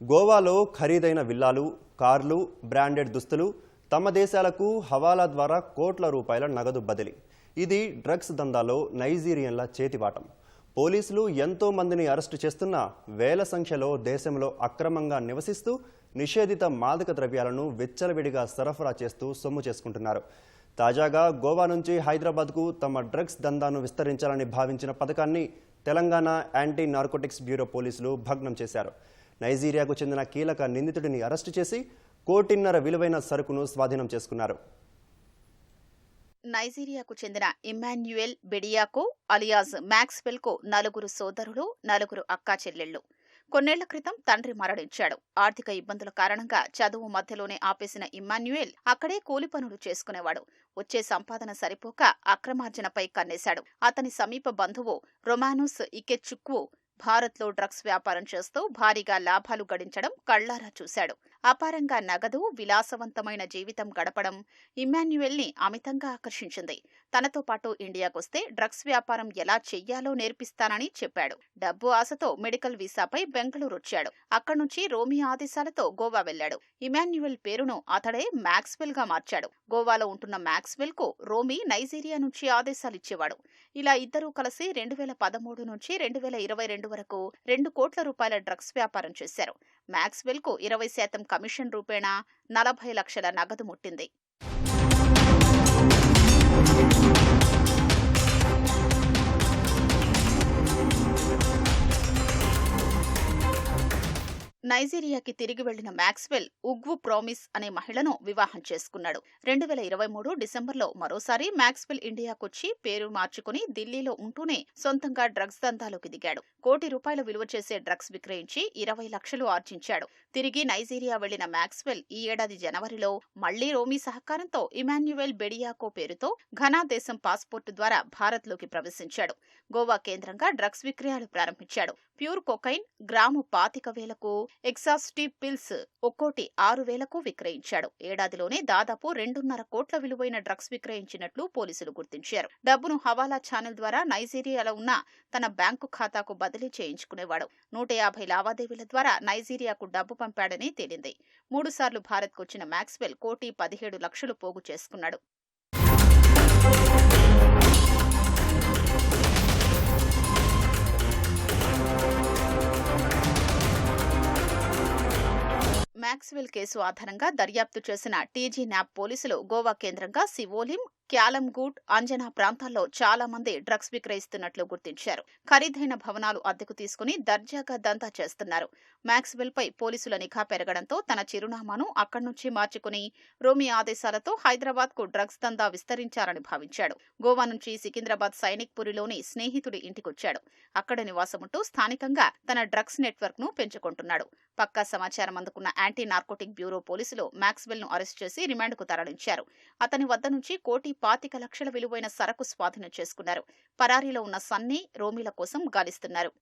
గోవాలో ఖరీదైన విల్లాలు కార్లు బ్రాండెడ్ దుస్తులు తమ దేశాలకు హవాలా ద్వారా కోట్ల రూపాయల నగదు బదిలీ. ఇది డ్రగ్స్ దందాలో నైజీరియన్ల చేతివాటం. పోలీసులు ఎంతో మందిని అరెస్టు చేస్తున్నా వేల సంఖ్యలో దేశంలో అక్రమంగా నివసిస్తూ నిషేధిత మాదక ద్రవ్యాలను విచ్చలవిడిగా సరఫరా చేస్తూ సొమ్ము చేసుకుంటున్నారు. తాజాగా గోవా నుంచి హైదరాబాద్కు తమ డ్రగ్స్ దందాను విస్తరించాలని భావించిన పథకాన్ని తెలంగాణ యాంటీ నార్కోటిక్స్ బ్యూరో పోలీసులు భగ్నం చేశారు. నైజీరియాకు చెందిన కీలక నిందితుడిని అరెస్టు చేసి కోటిన్నర విలువైన సరుకును స్వాధీనం చేసుకున్నారు. నైజీరియాకు చెందిన ఇమ్మాన్యుయల్ బెడియాకో అలియాజ్ మ్యాక్స్వెల్కో నలుగురు సోదరులు నలుగురు అక్కా చెల్లెళ్ళు కొన్నేళ్ళ క్రితం తండ్రి మరణించాడు. ఆర్థిక ఇబ్బందుల కారణంగా చదువు మధ్యలోనే ఆపేసిన ఇమ్మాన్యుయెల్ అక్కడే కూలి పనులు చేసుకునేవాడు. వచ్చే సంపాదన సరిపోక అక్రమార్జనపై కన్నేశాడు. అతని సమీప బంధువు రొమానుస్ ఇకెచుక్వు భారత్లో డ్రగ్స్ వ్యాపారం చేస్తూ భారీగా లాభాలు గడించడం కళ్ళారా చూశాడు. అపారంగా నగదు విలాసవంతమైన జీవితం గడపడం ఇమ్మాన్యుయల్ని అమితంగా ఆకర్షించింది. తనతో పాటు ఇండియాకొస్తే డ్రగ్స్ వ్యాపారం ఎలా చెయ్యాలో నేర్పిస్తానని చెప్పాడు. డబ్బు ఆశతో మెడికల్ వీసాపై బెంగళూరు వచ్చాడు అక్కడి నుంచి రోమి ఆదేశాలతో గోవా వెళ్ళాడు ఇమాన్యుయల్ పేరును అతడే మ్యాక్స్వెల్గా మార్చాడు. గోవాలో ఉంటున్న మ్యాక్స్వెల్కు రోమి నైజీరియా నుంచి ఆదేశాలిచ్చేవాడు. ఇలా ఇద్దరూ కలిసి రెండు వేల పదమూడు నుంచి రెండు వేల ఇరవై రెండు వరకు రెండు కోట్ల రూపాయల డ్రగ్స్ వ్యాపారం చేశారు. మ్యాక్స్వెల్కు ఇరవై శాతం కమిషన్ రూపేణా నలభై లక్షల నగదు ముట్టింది. నైజీరియాకి తిరిగి వెళ్ళిన మ్యాక్స్వెల్ ఉగ్వు ప్రామిస్ అనే మహిళను వివాహం చేసుకున్నాడు. రెండు వేల ఇరవై మూడు డిసెంబర్లో మరోసారి మ్యాక్స్వెల్ ఇండియాకొచ్చి పేరు మార్చుకుని ఢిల్లీలో ఉంటూనే సొంతంగా డ్రగ్స్ దందాలోకి దిగాడు. కోటి రూపాయల విలువ చేసే డ్రగ్స్ విక్రయించి ఇరవై లక్షలు ఆర్జించాడు. తిరిగి నైజీరియా వెళ్ళిన మ్యాక్స్వెల్ ఈ ఏడాది జనవరిలో మళ్ళీ రోమీ సహకారంతో ఇమాన్యువెల్ బెడియాకో పేరుతో ఘనా దేశం పాస్పోర్టు ద్వారా భారత్లోకి ప్రవేశించాడు. గోవా కేంద్రంగా డ్రగ్స్ విక్రయాలు ప్రారంభించాడు. ప్యూర్ కొకైన్ గ్రాము పాతిక వేలకు ఎగ్జాస్టివ్ పిల్స్ ఒక్కోటి ఆరు వేలకు విక్రయించాడు. ఏడాదిలోనే దాదాపు రెండున్నర కోట్ల విలువైన డ్రగ్స్ విక్రయించినట్లు పోలీసులు గుర్తించారు. డబ్బును హవాలా ఛానల్ ద్వారా నైజీరియాలో ఉన్న తన బ్యాంకు ఖాతాకు బదిలీ చేయించుకునేవాడు. నూట యాభై లావాదేవీల ద్వారా నైజీరియాకు డబ్బు పంపాడని తేలింది. మూడుసార్లు భారత్కొచ్చిన మ్యాక్స్వెల్ కోటి పదిహేడు లక్షలు పోగు చేసుకున్నాడు. మ్యాక్స్వెల్ కేసు ఆధారంగా దర్యాప్తు చేసిన టీజీ న్యాప్ పోలీసులు గోవా కేంద్రంగా సివోలిం క్యాలంగూట్ అంజనా ప్రాంతాల్లో చాలా మంది డ్రగ్స్ విక్రయిస్తున్నట్లు గుర్తించారు. ఖరీదైన భవనాలు అద్దెకు తీసుకుని దర్జాగా దందా చేస్తున్నారు. మ్యాక్స్వెల్ పై పోలీసుల నిఘా పెరగడంతో తన చిరునామాను అక్కడి నుంచి మార్చుకుని రోమి ఆదేశాలతో హైదరాబాద్కు డ్రగ్స్ దందా విస్తరించారని భావించాడు. గోవా నుంచి సికింద్రాబాద్ సైనిక్ పురిలోని స్నేహితుడి ఇంటికొచ్చాడు. అక్కడ నివాసముంటూ స్థానికంగా తన డ్రగ్స్ నెట్వర్క్ను పెంచుకుంటున్నాడు. పక్కా సమాచారం అందుకున్న యాంటీ నార్కోటిక్ బ్యూరో పోలీసులు మ్యాక్స్వెల్ను అరెస్ట్ చేసి రిమాండ్కు తరలించారు. అతని వద్ద నుంచి కోటి పాతిక లక్షల విలువైన సరకు స్వాధీనం చేసుకున్నారు. పరారీలో ఉన్న సన్నీ రోమిల కోసం గాలిస్తున్నారు.